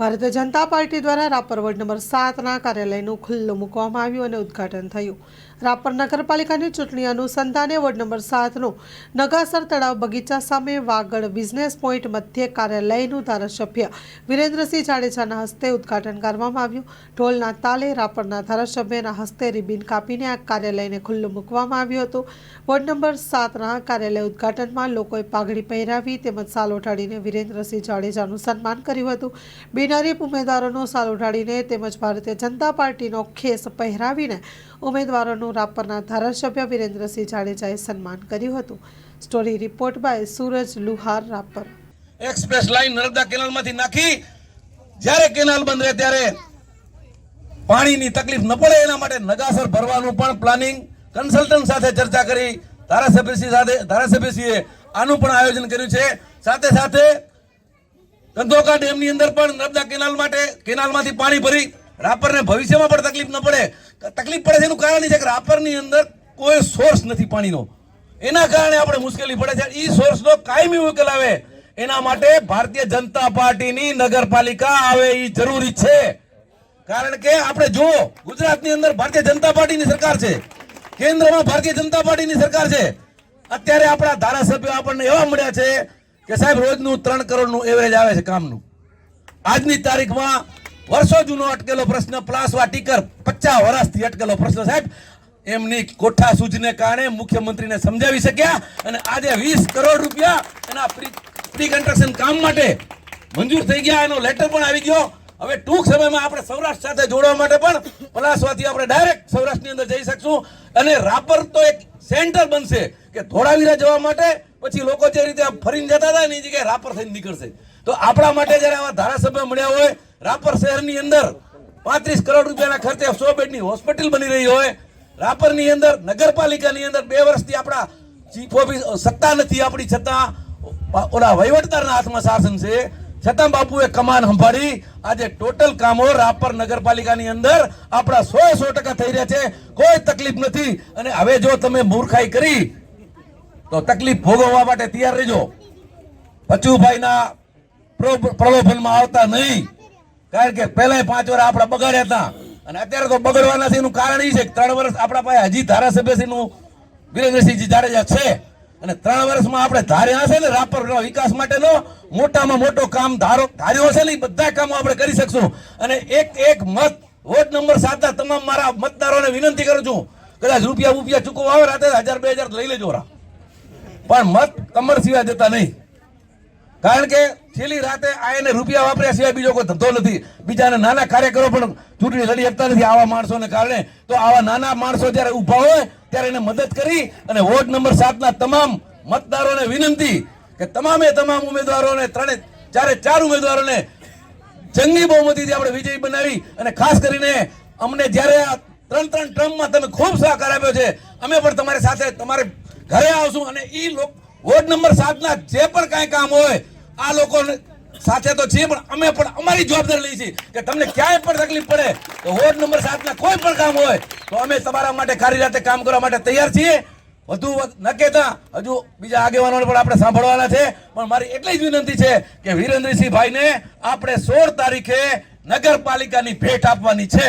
ભારતીય જનતા પાર્ટી દ્વારા Rapar ward number સાતના કાર્યાલયનું ખુલ્લું મૂકવામાં આવ્યું અને ઉદ્ઘાટન થયું. રાપર નગરપાલિકાની ચૂંટણી અનુસંધાને વોર્ડ નંબર સાતનું નગાસર તળાવ બગીચા સામે વાગડ બિઝનેસ પોઈન્ટ મધ્યે કાર્યાલયનું ધારાસભ્ય વિરેન્દ્રસિંહ જાડેજાના હસ્તે ઉદ્ઘાટન કરવામાં આવ્યું. ઢોલના તાલે રાપરના ધારાસભ્યના હસ્તે રિબિન કાપીને આ કાર્યાલયને ખુલ્લું મૂકવામાં આવ્યું હતું. વોર્ડ નંબર સાતના કાર્યાલય ઉદ્ઘાટનમાં લોકોએ પાઘડી પહેરાવી તેમજ સાલ ઓઢાડીને વિરેન્દ્રસિંહ જાડેજાનું સન્માન કર્યું હતું. બિનહરીફ ઉમેદવારોનો સાલ ઉઠાડીને તેમજ ભારતીય જનતા પાર્ટીનો ખેસ પહેરાવીને ઉમેદવારોનું રાપરના ધારાસભ્ય વિરેન્દ્રસિંહ જાડેજાએ સન્માન કર્યું હતું. Story report by Suraj Luhar Rapar express line Narmada કેનાલમાંથી નાખી. જ્યારે કેનાલ બંધ રહે ત્યારે પાણીની તકલીફ ન પડે, એના માટે નગાસર ભરવાનું પણ પ્લાનિંગ કન્સલ્ટન્ટ સાથે ચર્ચા કરી, ધારાસભ્યશ્રી સાથે ધારાસભ્યશ્રીએ આનું પણ આયોજન કર્યું છે. સાથે સાથે કંધોકા ડેમની અંદર પણ નર્મદા કેનાલ માટે કેનાલમાંથી પાણી ભરી રાપરને ભવિષ્યમાં પણ તકલીફ ન પડે. તકલીફ પડે છે એનું કારણ એ છે કે રાપરની અંદર કોઈ સોર્સ નથી પાણીનો. એના કારણે આપણે મુશ્કેલી પડે છે. ઈ સોર્સનો કાયમી ઉકેલ આવે. એના માટે ભારતીય જનતા પાર્ટીની નગરપાલિકા આવે એ જરૂરી છે. કારણ કે આપણે જુઓ, ગુજરાતની અંદર ભારતીય જનતા પાર્ટીની સરકાર છે. કેન્દ્રમાં ભારતીય જનતા પાર્ટીની સરકાર છે. અત્યારે આપણા ધારાસભ્યો આપણને એવા મળ્યા છે કે સાહેબ, રોજનું ત્રણ કરોડનું એવરેજ આવે છે કામનું. આજની તારીખમાં વર્ષો જૂનો અટકેલો પ્રશ્ન, પ્લાસવા ટીકર, પચાસ વર્ષથી અટકેલો પ્રશ્ન. સાહેબ, એમની કોઠા સૂજને કારણે મુખ્યમંત્રીને સમજાવી શક્યા અને આજે વીસ કરોડ રૂપિયા એના પ્રી કન્સ્ટ્રક્શન કામ માટે મંજૂર થઈ ગયા. એનો લેટર પણ આવી ગયો. હવે ટૂંક સમયમાં આપણે સૌરાષ્ટ્ર સાથે જોડવા માટે પણ પલાસવાથી આપણે ડાયરેક્ટ સૌરાષ્ટ્રની અંદર જઈ શકશું. અને રાપર તો એક સેન્ટર બનશે કે ધોળાવીરા જવા માટે પછી લોકો જે રીતે ફરીને જતા હતા ને એ જગ્યાએ રાપર થઈને નીકળશે. તો આપણા માટે જ્યારે આવા ધારાસભ્ય મળ્યા હોય, રાપર શહેરની અંદર પાંત્રીસ કરોડ રૂપિયાના ખર્ચે સો બેડની હોસ્પિટલ બની રહી હોય, રાપરની અંદર નગરપાલિકાની અંદર બે વર્ષથી આપણા ચીફ ઓફિસ સત્તા નથી આપણી, છતાં ઓલા વહીવટદારના હાથમાં શાસન છે. છતાં બાપુએ કમાન સંભાળી, આજે ટોટલ કામો રાપર નગરપાલિકાની અંદર આપણા સો સો ટકા થઈ રહ્યા છે. કોઈ તકલીફ નથી. અને હવે જો તમે મૂર્ખાઈ કરી તો તકલીફ ભોગવવા માટે તૈયાર રહેજો. બચુભાઈના પ્રો- પ્રલોભનમાં આવતા નહીં. કારણ કે પહેલા પાંચ વર્ષ આપણા બગાડ્યા હતા. અને અત્યારે તો બગડવાના છે એનું કારણ એ છે કે ત્રણ વર્ષ આપણા પાસે હજી ધારાસભ્યશ્રીનું વિરેન્દ્રસિંહજી જાડેજા છે. અને ત્રણ વર્ષમાં આપણે ધાર્યા છે ને રાપર વિકાસ માટેનો, મોટામાં મોટો કામ ધારો ધાર્યો છે ને બધા કામો આપણે કરી શકશું. અને એક એક મત વોટ નંબર સાતના તમામ મારા મતદારોને વિનંતી કરું છું. કદાચ રૂપિયા રૂપિયા ચૂકવવા આવે રાતે હજાર, બે હજાર લઈ લેજો રા પણ મત કમર સિવાય દેતા નહીં. કારણ કે છેલ્લી રાતે આ એને રૂપિયા વાપર્યા સિવાય બીજો કોઈ ધંધો નથી. બીજાના નાના કાર્યકરો પણ ચૂંટણી લડી શકતા નથી આવા માણસોને કારણે. તો આવા નાના માણસો જ્યારે ઊભા હોય, ત્યારે એને મદદ કરી અને વોર્ડ નંબર સાતના તમામ મતદારોને વિનંતી કે તમામે તમામ ઉમેદવારોને ત્રણે, ચારે ચાર ઉમેદવારોને જંગી બહુમતીથી આપણે વિજયી બનાવી અને ખાસ કરીને અમને જ્યારે આ ત્રણ ત્રણ ટ્રમ્પમાં તમે ખૂબ સહકાર આપ્યો છે, અમે પણ તમારી સાથે, તમારે ઘરે આવશું અને એ લોક વોર્ડ નંબર સાતના જે પણ કાંઈ કામ હોય, આ લોકોને સાથે તો છીએ, પણ અમે પણ અમારી જવાબદારી લઈ છીએ કે તમને ક્યાંય પણ તકલીફ પડે, તો વોર્ડ નંબર સાતના કોઈ પણ કામ હોય, તો અમે તમારા માટે ખારી રાતે કામ કરવા માટે તૈયાર છીએ. વધુ ન કહેતા, હજુ બીજા આગેવાનોને પણ આપણે સાંભળવાના છે, પણ મારી એટલી જ વિનંતી છે કે વિરેન્દ્રસિંહ ભાઈને આપણે સોળ તારીખે નગરપાલિકાની ભેટ આપવાની છે.